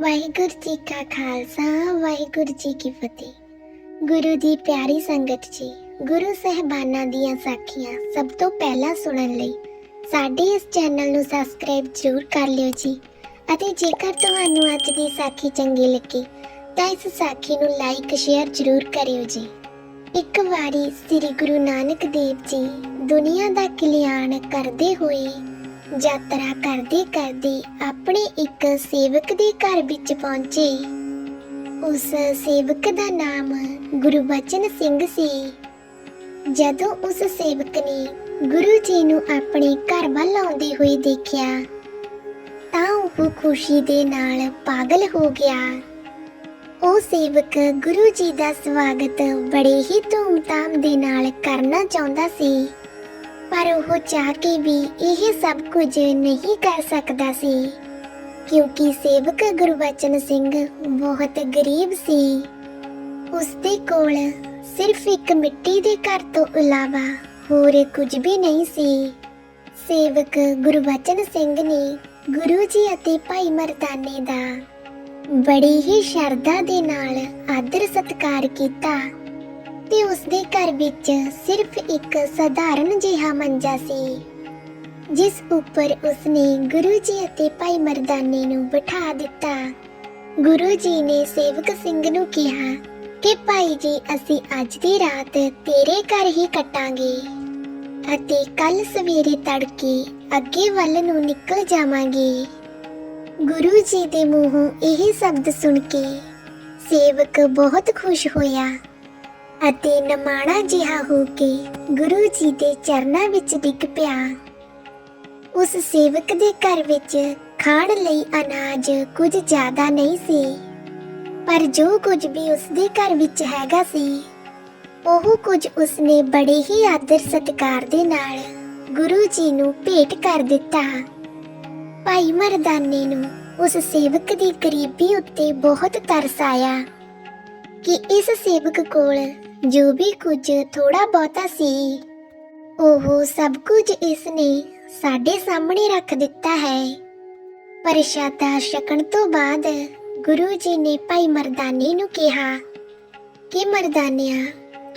ਵਾਹਿਗੁਰੂ ਜੀ ਕਾ ਖਾਲਸਾ, ਵਾਹਿਗੁਰੂ ਜੀ ਕੀ ਫਤਿਹ। ਗੁਰੂ ਦੀ ਪਿਆਰੀ ਸੰਗਤ ਜੀ, ਗੁਰੂ ਸਹਿਬਾਨਾਂ ਦੀਆਂ ਸਾਖੀਆਂ ਸਭ ਤੋਂ ਪਹਿਲਾਂ ਸੁਣਨ ਲਈ ਸਾਡੇ ਇਸ ਚੈਨਲ ਨੂੰ ਸਬਸਕ੍ਰਾਈਬ ਜ਼ਰੂਰ ਕਰ ਲਿਓ ਜੀ ਅਤੇ ਜੇਕਰ ਤੁਹਾਨੂੰ ਅੱਜ ਦੀ ਸਾਖੀ ਚੰਗੀ ਲੱਗੀ, ਤਾਂ ਇਸ ਸਾਖੀ ਨੂੰ ਲਾਈਕ ਸ਼ੇਅਰ ਜ਼ਰੂਰ ਕਰਿਓ ਜੀ। ਇੱਕ ਵਾਰੀ ਸ੍ਰੀ ਗੁਰੂ ਨਾਨਕ ਦੇਵ ਜੀ ਦੁਨੀਆ ਦਾ ਕਲਿਆਣ ਕਰਦੇ ਹੋਏ ਯਾਤਰਾ ਕਰਦੇ ਕਰਦੇ ਆਪਣੇ ਇੱਕ ਸੇਵਕ ਦੇ ਘਰ ਵਿੱਚ ਪਹੁੰਚੇ। ਉਸ ਸੇਵਕ ਦਾ ਨਾਮ ਗੁਰਬਚਨ ਸਿੰਘ ਸੀ। ਜਦੋਂ ਉਸ ਸੇਵਕ ਨੇ ਗੁਰੂ ਜੀ ਨੂੰ ਆਪਣੇ ਘਰ ਵੱਲ ਆਉਂਦੇ ਹੋਏ ਦੇਖਿਆ, ਤਾਂ ਉਹ ਖੁਸ਼ੀ ਦੇ ਨਾਲ ਪਾਗਲ ਹੋ ਗਿਆ। ਉਹ ਸੇਵਕ ਗੁਰੂ ਜੀ ਦਾ ਸਵਾਗਤ ਬੜੇ ਹੀ ਧੂਮਧਾਮ ਦੇ ਨਾਲ ਕਰਨਾ ਚਾਹੁੰਦਾ ਸੀ। ਪਰ ਉਹ ਚਾਹ ਕੇ ਵੀ ਇਹ ਸਭ ਕੁਝ ਨਹੀਂ ਕਰ ਸਕਦਾ ਸੀ। ਕਿਉਂਕਿ ਸੇਵਕ ਗੁਰਬਚਨ ਸਿੰਘ ਬਹੁਤ ਗਰੀਬ ਸੀ। ਉਸ ਦੇ ਕੋਲ ਸਿਰਫ ਇੱਕ ਮਿੱਟੀ ਦੇ ਘਰ ਤੋਂ ਇਲਾਵਾ ਹੋਰ ਕੁਝ ਵੀ ਨਹੀਂ ਸੀ। ਸੇਵਕ ਗੁਰਬਚਨ ਸਿੰਘ ਨੇ ਗੁਰੂ ਜੀ ਅਤੇ ਭਾਈ ਮਰਦਾਨੇ ਦਾ ਬੜੀ ਹੀ ਸ਼ਰਧਾ ਦੇ ਨਾਲ ਆਦਰ ਸਤਿਕਾਰ ਕੀਤਾ। ਤੇ ਉਸ ਘਰ ਵਿੱਚ ਸਿਰਫ ਇੱਕ ਸਧਾਰਨ ਜਿਹਾ ਮੰਜਾ ਸੀ, ਜਿਸ ਉੱਪਰ ਉਸਨੇ ਗੁਰੂ ਜੀ ਅਤੇ ਭਾਈ ਮਰਦਾਨੇ ਨੂੰ ਬਿਠਾ ਦਿੱਤਾ। ਗੁਰੂ ਜੀ ਨੇ ਸੇਵਕ ਸਿੰਘ ਨੂੰ ਕਿਹਾ ਕਿ, ਭਾਈ ਜੀ, ਅਸੀਂ ਅੱਜ ਦੀ ਰਾਤ ਤੇਰੇ ਘਰ ਹੀ ਕੱਟਾਂਗੇ ਅਤੇ ਕੱਲ ਸਵੇਰੇ ਤੜਕੇ ਅੱਗੇ ਵੱਲ ਨੂੰ ਨਿਕਲ ਜਾਵਾਂਗੇ। ਗੁਰੂ ਜੀ ਦੇ ਮੂੰਹੋਂ ਇਹ ਸ਼ਬਦ ਸੁਣ ਕੇ ਸੇਵਕ ਬਹੁਤ ਖੁਸ਼ ਹੋਇਆ ਅਤੇ ਨਮਾਣਾ ਜਿਹਾ ਹੋ ਕੇ ਗੁਰੂ ਜੀ ਦੇ ਚਰਨਾਂ ਵਿੱਚ ਡਿੱਗ ਪਿਆ। ਉਸ ਸੇਵਕ ਦੇ ਘਰ ਵਿੱਚ ਖਾਣ ਲਈ ਅਨਾਜ ਕੁਝ ਜ਼ਿਆਦਾ ਨਹੀਂ ਸੀ, ਪਰ ਜੋ ਕੁਝ ਵੀ ਉਸ ਦੇ ਘਰ ਵਿੱਚ ਹੈਗਾ ਸੀ, ਉਹ ਕੁਝ ਉਸਨੇ ਬੜੇ ਹੀ ਆਦਰ ਸਤਿਕਾਰ ਦੇ ਨਾਲ ਗੁਰੂ ਜੀ ਨੂੰ ਭੇਟ ਕਰ ਦਿੱਤਾ। ਭਾਈ ਮਰਦਾਨੇ ਨੂੰ ਉਸ ਸੇਵਕ ਦੀ ਗਰੀਬੀ ਉੱਤੇ ਬਹੁਤ ਤਰਸ ਆਇਆ। ਕਿ ਇਸ ਸੇਵਕ ਕੋਲ ਜੋ ਵੀ ਕੁਝ ਥੋੜਾ ਬਹੁਤਾ ਸੀ, ਉਹ ਸਭ ਕੁਝ ਇਸ ਨੇ ਸਾਡੇ ਸਾਹਮਣੇ ਰੱਖ ਦਿੱਤਾ ਹੈ। ਪ੍ਰਸ਼ਾਦਾ ਛਕਣ ਤੋਂ ਬਾਅਦ ਗੁਰੂ ਜੀ ਨੇ ਭਾਈ ਮਰਦਾਨੇ ਨੂੰ ਕਿਹਾ ਕਿ ਮਰਦਾਨਿਆ,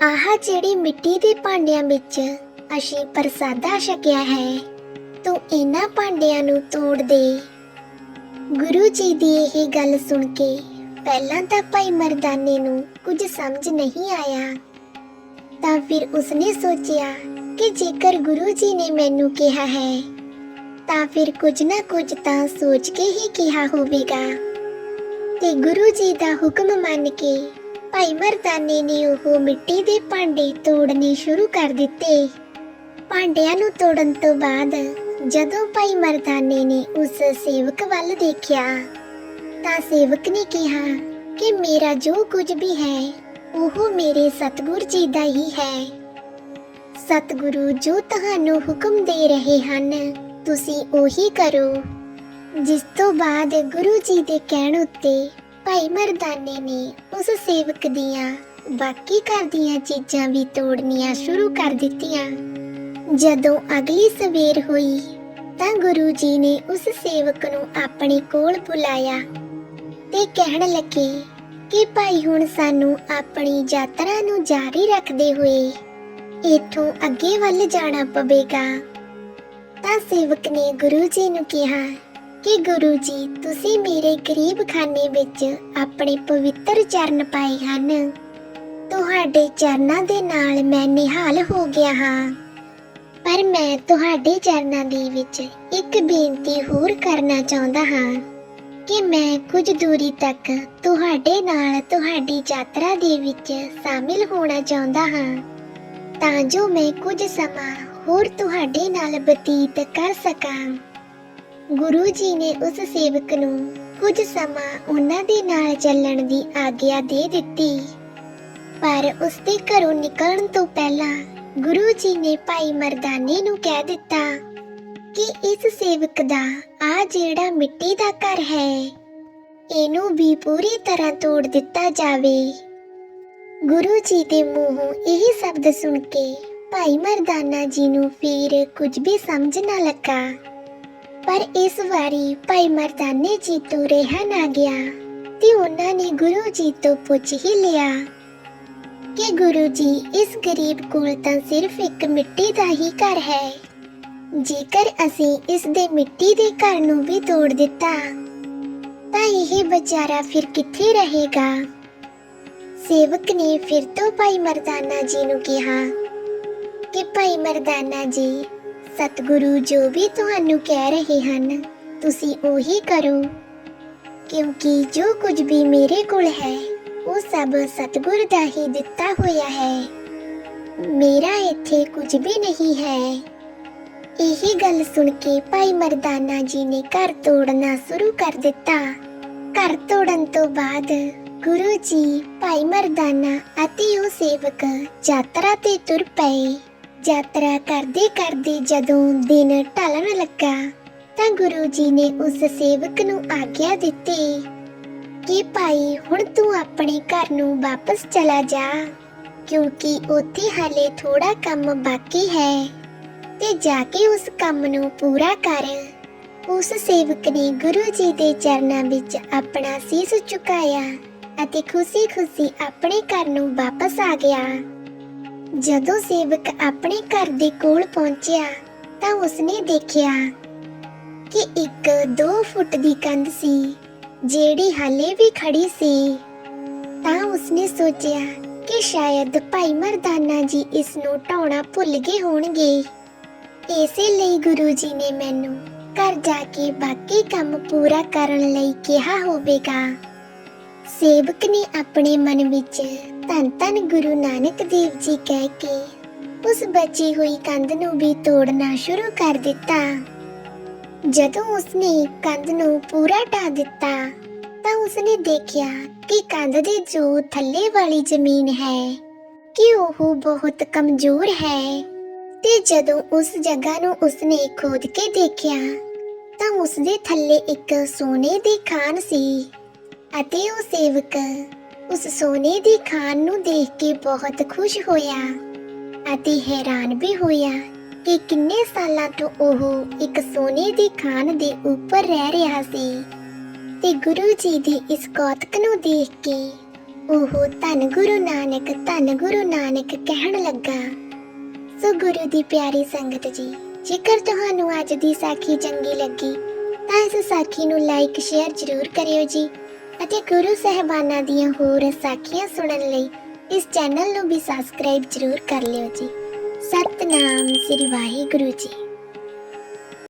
ਆਹ ਜਿਹੜੀ ਮਿੱਟੀ ਦੇ ਭਾਂਡਿਆਂ ਵਿੱਚ ਅਸੀਂ ਪ੍ਰਸਾਦਾ ਛਕਿਆ ਹੈ, ਤੂੰ ਇਹਨਾਂ ਭਾਂਡਿਆਂ ਨੂੰ ਤੋੜ ਦੇ। ਗੁਰੂ ਜੀ ਦੀ ਇਹ ਗੱਲ ਸੁਣ ਕੇ ਪਹਿਲਾਂ ਤਾਂ ਭਾਈ ਮਰਦਾਨੇ ਨੂੰ ਕੁਝ ਸਮਝ ਨਹੀਂ ਆਇਆ। ਤਾਂ ਫਿਰ ਉਸਨੇ ਸੋਚਿਆ ਕਿ ਜੇਕਰ ਗੁਰੂ ਜੀ ਨੇ ਮੈਨੂੰ ਕਿਹਾ ਹੈ, ਤਾਂ ਫਿਰ ਕੁਝ ਨਾ ਕੁਝ ਤਾਂ ਸੋਚ ਕੇ ਹੀ ਕਿਹਾ ਹੋਵੇਗਾ। ਤੇ ਗੁਰੂ ਜੀ ਦਾ ਹੁਕਮ ਮੰਨ ਕੇ ਭਾਈ ਮਰਦਾਨੇ ਨੇ ਉਹ ਮਿੱਟੀ ਦੇ ਭਾਂਡੇ ਤੋੜਨੇ ਸ਼ੁਰੂ ਕਰ ਦਿੱਤੇ। ਭਾਂਡਿਆਂ ਨੂੰ ਤੋੜਨ ਤੋਂ ਬਾਅਦ ਜਦੋਂ ਭਾਈ ਮਰਦਾਨੇ ਨੇ ਉਸ ਸੇਵਕ ਵੱਲ ਦੇਖਿਆ ਤਾਂ ਸੇਵਕ ਨੇ ਕਿਹਾ ਕਿ ਮੇਰਾ ਜੋ ਕੁਝ ਵੀ ਹੈ, ਉਹ ਮੇਰੇ ਸਤਿਗੁਰ ਜੀ ਦਾ ਹੀ ਹੈ। ਸਤਿਗੁਰੂ ਜੋ ਤੁਹਾਨੂੰ ਹੁਕਮ ਦੇ ਰਹੇ ਹਨ, ਤੁਸੀਂ ਉਹੀ ਕਰੋ। ਜਿਸ ਤੋਂ ਬਾਅਦ ਗੁਰੂ ਜੀ ਦੇ ਕਹਿਣ ਉੱਤੇ ਭਾਈ ਮਰਦਾਨੇ ਨੇ ਉਸ ਸੇਵਕ ਦੀਆਂ ਬਾਕੀ ਘਰ ਦੀਆਂ ਚੀਜ਼ਾਂ ਵੀ ਤੋੜਨੀਆਂ ਸ਼ੁਰੂ ਕਰ ਦਿੱਤੀਆਂ। ਜਦੋਂ ਅਗਲੀ ਸਵੇਰ ਹੋਈ, ਤਾਂ ਗੁਰੂ ਜੀ ਨੇ ਉਸ ਸੇਵਕ ਨੂੰ ਆਪਣੇ ਕੋਲ ਬੁਲਾਇਆ। ਤੇ ਕਹਿਣ ਲੱਗੇ ਕਿ ਭਾਈ ਹੁਣ ਸਾਨੂੰ ਆਪਣੀ ਯਾਤਰਾ ਨੂੰ ਜਾਰੀ ਰੱਖਦੇ ਹੋਏ ਇੱਥੋਂ ਅੱਗੇ ਵੱਲ ਜਾਣਾ ਪਵੇਗਾ। ਤਾਂ ਸੇਵਕ ਨੇ ਗੁਰੂ ਜੀ ਨੂੰ ਕਿਹਾ ਕਿ ਗੁਰੂ ਜੀ, ਤੁਸੀਂ ਮੇਰੇ ਗਰੀਬ ਖਾਨੇ ਵਿੱਚ ਆਪਣੇ ਪਵਿੱਤਰ ਚਰਨ ਪਾਏ ਹਨ। ਤੁਹਾਡੇ ਚਰਨਾਂ ਦੇ ਨਾਲ ਮੈਂ ਨਿਹਾਲ ਹੋ ਗਿਆ ਹਾਂ। ਪਰ ਮੈਂ ਤੁਹਾਡੇ ਚਰਨਾਂ ਦੇ ਵਿੱਚ ਇੱਕ ਬੇਨਤੀ ਹੋਰ ਕਰਨਾ ਚਾਹੁੰਦਾ ਹਾਂ। ਕਿ ਮੈਂ ਕੁਝ ਦੂਰੀ ਤੱਕ ਤੁਹਾਡੇ ਨਾਲ ਤੁਹਾਡੀ ਯਾਤਰਾ ਦੇ ਵਿੱਚ ਸ਼ਾਮਿਲ ਹੋਣਾ ਚਾਹੁੰਦਾ ਹਾਂ। ਤਾਂ ਜੋ ਮੈਂ ਕੁਝ ਸਮਾਂ ਹੋਰ ਤੁਹਾਡੇ ਨਾਲ ਬਤੀਤ ਕਰ ਸਕਾਂ। ਗੁਰੂ ਜੀ ਨੇ ਉਸ ਸੇਵਕ ਨੂੰ ਕੁਝ ਸਮਾਂ ਉਹਨਾਂ ਦੇ ਨਾਲ ਚੱਲਣ ਦੀ ਆਗਿਆ ਦੇ ਦਿੱਤੀ। ਪਰ ਉਸ ਦੇ ਘਰੋਂ ਨਿਕਲਣ ਤੋਂ ਪਹਿਲਾਂ ਗੁਰੂ ਜੀ ਨੇ ਭਾਈ ਮਰਦਾਨੇ ਨੂੰ ਕਹਿ ਦਿੱਤਾ ਕਿ ਇਸ ਸੇਵਕ ਦਾ ਆ ਜਿਹੜਾ ਮਿੱਟੀ ਦਾ ਘਰ ਹੈ, ਇਹਨੂੰ ਵੀ ਪੂਰੀ ਤਰ੍ਹਾਂ ਤੋੜ ਦਿੱਤਾ ਜਾਵੇ। ਗੁਰੂ ਜੀ ਦੇ ਮੂੰਹੋਂ ਇਹ ਸ਼ਬਦ ਸੁਣ ਕੇ ਭਾਈ ਮਰਦਾਨਾ ਜੀ ਨੂੰ ਫਿਰ ਕੁਝ ਵੀ ਸਮਝ ਨਾ ਲੱਗਾ। ਪਰ ਇਸ ਵਾਰੀ ਭਾਈ ਮਰਦਾਨੇ ਜੀ ਤੋਂ ਰਿਹਾ ਨਾ ਗਿਆ ਤੇ ਉਹਨਾਂ ਨੇ ਗੁਰੂ ਜੀ ਤੋਂ ਪੁੱਛ ਹੀ ਲਿਆ ਕਿ ਗੁਰੂ ਜੀ, ਇਸ ਗਰੀਬ ਕੋਲ ਤਾਂ ਸਿਰਫ ਇੱਕ ਮਿੱਟੀ ਦਾ ਹੀ ਘਰ ਹੈ। ਜੇਕਰ ਅਸੀਂ ਇਸ ਦੇ ਮਿੱਟੀ ਦੇ ਘਰ ਨੂੰ ਵੀ ਤੋੜ ਦਿੱਤਾ, ਤਾਂ ਇਹ ਵਿਚਾਰਾ ਫਿਰ ਕਿੱਥੇ ਰਹੇਗਾ? ਸੇਵਕ ਨੇ ਫਿਰ ਤੋਂ ਭਾਈ ਮਰਦਾਨਾ ਜੀ ਨੂੰ ਕਿਹਾ ਕਿ ਭਾਈ ਮਰਦਾਨਾ ਜੀ, ਸਤਿਗੁਰੂ ਜੋ ਵੀ ਤੁਹਾਨੂੰ ਕਹਿ ਰਹੇ ਹਨ, ਤੁਸੀਂ ਉਹੀ ਕਰੋ, ਕਿਉਂਕਿ ਜੋ ਕੁਝ ਵੀ ਮੇਰੇ ਕੋਲ ਹੈ, ਉਹ ਸਭ ਸਤਿਗੁਰ ਦਾ ਹੀ ਦਿੱਤਾ ਹੋਇਆ ਹੈ। ਮੇਰਾ ਇੱਥੇ ਕੁਝ ਵੀ ਨਹੀਂ ਹੈ। ਇਹੀ ਗੱਲ ਸੁਣ ਕੇ ਭਾਈ ਮਰਦਾਨਾ ਜੀ ਨੇ ਘਰ ਤੋੜਨਾ ਸ਼ੁਰੂ ਕਰ ਦਿੱਤਾ। ਘਰ ਤੋੜਨ ਤੋਂ ਬਾਅਦ ਗੁਰੂ ਜੀ, ਭਾਈ ਮਰਦਾਨਾ ਅਤੇ ਉਹ ਸੇਵਕ ਯਾਤਰਾ ਤੇ ਤੁਰ ਪਏ। ਯਾਤਰਾ ਕਰਦੇ ਕਰਦੇ ਜਦੋਂ ਦਿਨ ਢਲਣ ਲੱਗਾ, ਤਾਂ ਗੁਰੂ ਜੀ ਨੇ ਉਸ ਸੇਵਕ ਨੂੰ ਆਗਿਆ ਦਿੱਤੀ ਕਿ ਭਾਈ, ਹੁਣ ਤੂੰ ਆਪਣੇ ਘਰ ਨੂੰ ਵਾਪਸ ਚਲਾ ਜਾ, ਕਿਉਂਕਿ ਉੱਥੇ ਹਾਲੇ ਥੋੜਾ ਕੰਮ ਬਾਕੀ ਹੈ। ਤੇ ਜਾ ਕੇ ਉਸ ਕੰਮ ਨੂੰ ਪੂਰਾ ਕਰ। ਉਸ ਸੇਵਕ ਨੇ ਗੁਰੂ ਜੀ ਦੇ ਚਰਨਾਂ ਵਿੱਚ ਆਪਣਾ ਸੀਸ ਝੁਕਾਇਆ ਅਤੇ ਖੁਸ਼ੀ-ਖੁਸ਼ੀ ਆਪਣੇ ਘਰ ਨੂੰ ਵਾਪਸ ਆ ਗਿਆ। ਜਦੋਂ ਸੇਵਕ ਆਪਣੇ ਘਰ ਦੇ ਕੋਲ ਪਹੁੰਚਿਆ ਤਾਂ ਉਸਨੇ ਦੇਖਿਆ ਕਿ ਇੱਕ 2 ਫੁੱਟ ਦੀ ਕੰਧ ਸੀ, ਜਿਹੜੀ ਹਾਲੇ ਵੀ ਖੜੀ ਸੀ। ਤਾਂ ਉਸਨੇ ਸੋਚਿਆ ਕਿ ਸ਼ਾਇਦ ਭਾਈ ਮਰਦਾਨਾ ਜੀ ਇਸ ਨੂੰ ਢਾਉਣਾ ਭੁੱਲ ਗਏ ਹੋਣਗੇ। ਇਸੇ ਲਈ ਗੁਰੂ ਜੀ ਨੇ ਮੈਨੂੰ ਘਰ ਜਾ ਕੇ ਬਾਕੀ ਕੰਮ ਪੂਰਾ ਕਰਨ ਲਈ ਕਿਹਾ ਹੋਵੇਗਾ। ਸੇਵਕ ਨੇ ਆਪਣੇ ਮਨ ਵਿੱਚ ਧੰਨ ਧੰਨ ਗੁਰੂ ਨਾਨਕ ਦੇਵ ਜੀ ਕਹਿ ਕੇ ਉਸ ਬਚੀ ਹੋਈ ਕੰਧ ਨੂੰ ਵੀ ਤੋੜਨਾ ਸ਼ੁਰੂ ਕਰ ਦਿੱਤਾ। ਜਦੋਂ ਉਸਨੇ ਕੰਧ ਨੂੰ ਪੂਰਾ ਢਾ ਦਿੱਤਾ, ਤਾਂ ਉਸਨੇ ਦੇਖਿਆ ਕਿ ਕੰਧ ਦੇ ਜੋ ਥੱਲੇ ਵਾਲੀ ਜ਼ਮੀਨ ਹੈ, ਕਿ ਉਹ ਬਹੁਤ ਕਮਜ਼ੋਰ ਹੈ। ਤੇ ਜਦੋਂ ਉਸ ਜਗ੍ਹਾ ਨੂੰ ਉਸਨੇ ਖੋਦ ਕੇ ਦੇਖਿਆ, ਤਾਂ ਉਸਦੇ ਥੱਲੇ ਇੱਕ ਸੋਨੇ ਦੀ ਖਾਨ ਸੀ ਅਤੇ ਉਹ ਸੇਵਕ ਉਸ ਸੋਨੇ ਦੀ ਖਾਨ ਨੂੰ ਦੇਖ ਕੇ ਬਹੁਤ ਖੁਸ਼ ਹੋਇਆ ਅਤੇ ਹੈਰਾਨ ਵੀ ਹੋਇਆ ਕਿ ਕਿੰਨੇ ਸਾਲਾਂ ਤੋਂ ਉਹ ਇੱਕ ਸੋਨੇ ਦੀ ਖਾਨ ਦੇ ਉੱਪਰ ਰਹਿ ਰਿਹਾ ਸੀ। ਤੇ ਗੁਰੂ ਜੀ ਦੀ ਇਸ ਕੌਤਕ ਨੂੰ ਦੇਖ ਕੇ ਉਹ ਧੰਨ ਗੁਰੂ ਨਾਨਕ, ਧੰਨ ਗੁਰੂ ਨਾਨਕ ਕਹਿਣ ਲੱਗਾ ਸੋ ਗੁਰੂ ਦੀ ਪਿਆਰੀ ਸੰਗਤ ਜੀ, ਜੇਕਰ ਤੁਹਾਨੂੰ ਅੱਜ ਦੀ ਸਾਖੀ ਚੰਗੀ ਲੱਗੀ, ਤਾਂ ਇਸ ਸਾਖੀ ਨੂੰ ਲਾਈਕ ਸ਼ੇਅਰ ਜ਼ਰੂਰ ਕਰਿਓ ਜੀ ਅਤੇ ਗੁਰੂ ਸਹਿਬਾਨਾਂ ਦੀਆਂ ਹੋਰ ਸਾਖੀਆਂ ਸੁਣਨ ਲਈ ਇਸ ਚੈਨਲ ਨੂੰ ਵੀ ਸਬਸਕ੍ਰਾਈਬ ਜ਼ਰੂਰ ਕਰ ਲਿਓ ਜੀ। ਸਤਨਾਮ ਸ੍ਰੀ ਵਾਹਿਗੁਰੂ ਜੀ।